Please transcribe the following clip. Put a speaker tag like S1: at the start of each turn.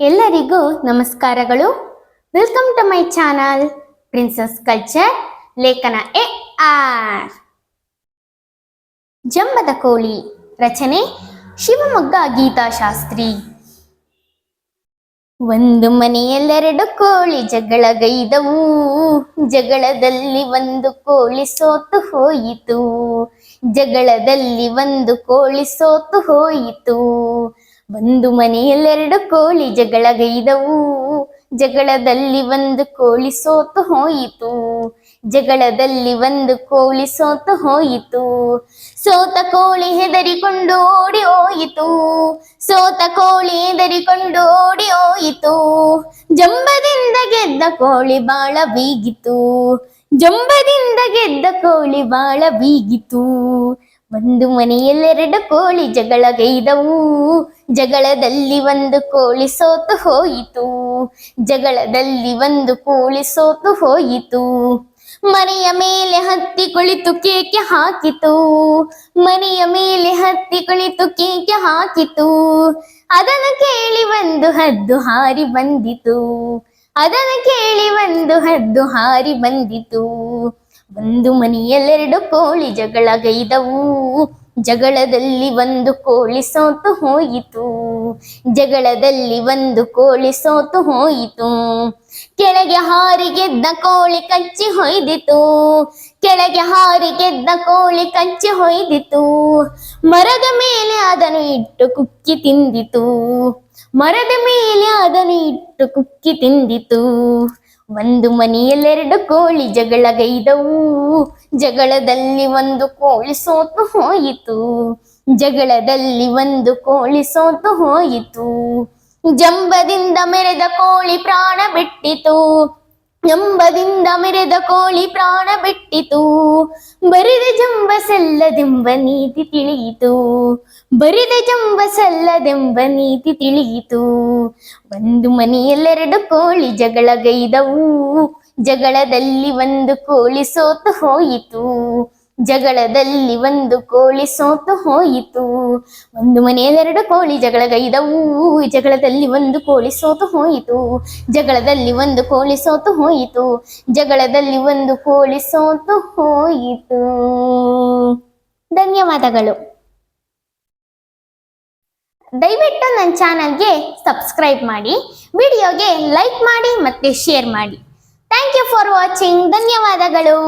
S1: ಎಲ್ಲರಿಗೂ ನಮಸ್ಕಾರಗಳು. Welcome to my channel princess culture ಲೇಖನ ಎ ಆರ್. ಜಂಬದ ಕೋಳಿ ರಚನೆ, ಶಿವಮೊಗ್ಗ ಗೀತಾಶಾಸ್ತ್ರಿ ಒಂದು ಮನೆಯಲ್ಲೆರಡು ಕೋಳಿ ಜಗಳಗೈದವು. ಜಗಳದಲ್ಲಿ ಒಂದು ಕೋಳಿ ಸೋತು ಹೋಯಿತು. ಜಗಳದಲ್ಲಿ ಒಂದು ಕೋಳಿ ಸೋತು ಹೋಯಿತು. ಒಂದು ಮನೆಯಲ್ಲೆರಡು ಕೋಳಿ ಜಗಳಗೈದವು ಜಗಳದಲ್ಲಿ ಒಂದು ಕೋಳಿ ಸೋತು ಹೋಯಿತು. ಜಗಳದಲ್ಲಿ ಒಂದು ಕೋಳಿ ಸೋತು ಹೋಯಿತು. ಸೋತ ಕೋಳಿ ಹೆದರಿಕೊಂಡು ಓಡಿ ಹೋಯಿತು. ಸೋತ ಕೋಳಿ ಹೆದರಿಕೊಂಡು ಓಡಿ ಹೋಯಿತು. ಜಂಬದಿಂದ ಗೆದ್ದ ಕೋಳಿ ಬಾಳ ಬೀಗಿತು ಜಂಬದಿಂದ ಗೆದ್ದ ಕೋಳಿ ಬಾಳ ಬೀಗಿತು ಒಂದು ಮನೆಯಲ್ಲೆರಡು ಕೋಳಿ ಜಗಳಗೈದವು ಜಗಳದಲ್ಲಿ ಒಂದು ಕೋಳಿ ಸೋತು ಹೋಯಿತು. ಜಗಳದಲ್ಲಿ ಒಂದು ಕೋಳಿ ಸೋತು ಹೋಯಿತು. ಮನೆಯ ಮೇಲೆ ಹತ್ತಿ ಕುಳಿತು ಕೇಕೆ ಹಾಕಿತು. ಮನೆಯ ಮೇಲೆ ಹತ್ತಿ ಕುಳಿತು ಕೇಕೆ ಹಾಕಿತು. ಅದನ್ನು ಕೇಳಿ ಒಂದು ಹದ್ದು ಹಾರಿ ಬಂದಿತು. ಅದನ್ನು ಕೇಳಿ ಒಂದು ಹದ್ದು ಹಾರಿ ಬಂದಿತು. ಒಂದು ಮನೆಯಲ್ಲೆರಡು ಕೋಳಿ ಜಗಳಗೈದವು. ಜಗಳದಲ್ಲಿ ಒಂದು ಕೋಳಿ ಸೋತು ಹೋಯಿತು. ಜಗಳದಲ್ಲಿ ಒಂದು ಕೋಳಿ ಸೋತು ಹೋಯಿತು. ಕೆಳಗೆ ಹಾರಿ ಗೆದ್ದ ಕೋಳಿ ಕಚ್ಚಿ ಹೊಯ್ದಿತು. ಕೆಳಗೆ ಹಾರಿ ಗೆದ್ದ ಕೋಳಿ ಕಚ್ಚಿ ಹೊಯ್ದಿತು. ಮರದ ಮೇಲೆ ಅದನ್ನು ಇಟ್ಟು ಕುಕ್ಕಿ ತಿಂದಿತು. ಮರದ ಮೇಲೆ ಅದನ್ನು ಇಟ್ಟು ಕುಕ್ಕಿ ತಿಂದಿತು. ಒಂದು ಮನೆಯಲ್ಲೆರಡು ಕೋಳಿ ಜಗಳಗೈದವು. ಜಗಳದಲ್ಲಿ ಒಂದು ಕೋಳಿ ಸೋತು ಹೋಯಿತು. ಜಗಳದಲ್ಲಿ ಒಂದು ಕೋಳಿ ಸೋತು ಹೋಯಿತು. ಜಂಬದಿಂದ ಮೆರೆದ ಕೋಳಿ ಪ್ರಾಣ ಬಿಟ್ಟಿತು. ಜಂಬದಿಂದ ಮೆರೆದ ಕೋಳಿ ಪ್ರಾಣ ಬಿಟ್ಟಿತು. ಬರಿದ ಜಂಬ ಸಲ್ಲದೆಂಬ ನೀತಿ ತಿಳಿಯಿತು. ಬರಿದ ಜಂಬ ಸಲ್ಲದೆಂಬ ನೀತಿ ತಿಳಿಯಿತು. ಒಂದು ಮನೆಯಲ್ಲೆರಡು ಕೋಳಿ ಜಗಳಗೈದವು. ಜಗಳದಲ್ಲಿ ಒಂದು ಕೋಳಿ ಸೋತು ಹೋಯಿತು. ಜಗಳದಲ್ಲಿ ಒಂದು ಕೋಳಿ ಸೋತು ಹೋಯಿತು. ಒಂದು ಮನೆಯಲ್ಲೆರಡು ಕೋಳಿ ಜಗಳಗೈದವು. ಜಗಳದಲ್ಲಿ ಒಂದು ಕೋಳಿ ಸೋತು ಹೋಯಿತು. ಜಗಳದಲ್ಲಿ ಒಂದು ಕೋಳಿ ಸೋತು ಹೋಯಿತು. ಜಗಳದಲ್ಲಿ ಒಂದು ಕೋಳಿ ಸೋತು ಹೋಯಿತು. ಧನ್ಯವಾದಗಳು. ದಯವಿಟ್ಟು ನನ್ನ ಚಾನಲ್ಗೆ ಸಬ್ಸ್ಕ್ರೈಬ್ ಮಾಡಿ, ವಿಡಿಯೋಗೆ ಲೈಕ್ ಮಾಡಿ ಮತ್ತೆ ಶೇರ್ ಮಾಡಿ. Thank you for watching. ಧನ್ಯವಾದಗಳು.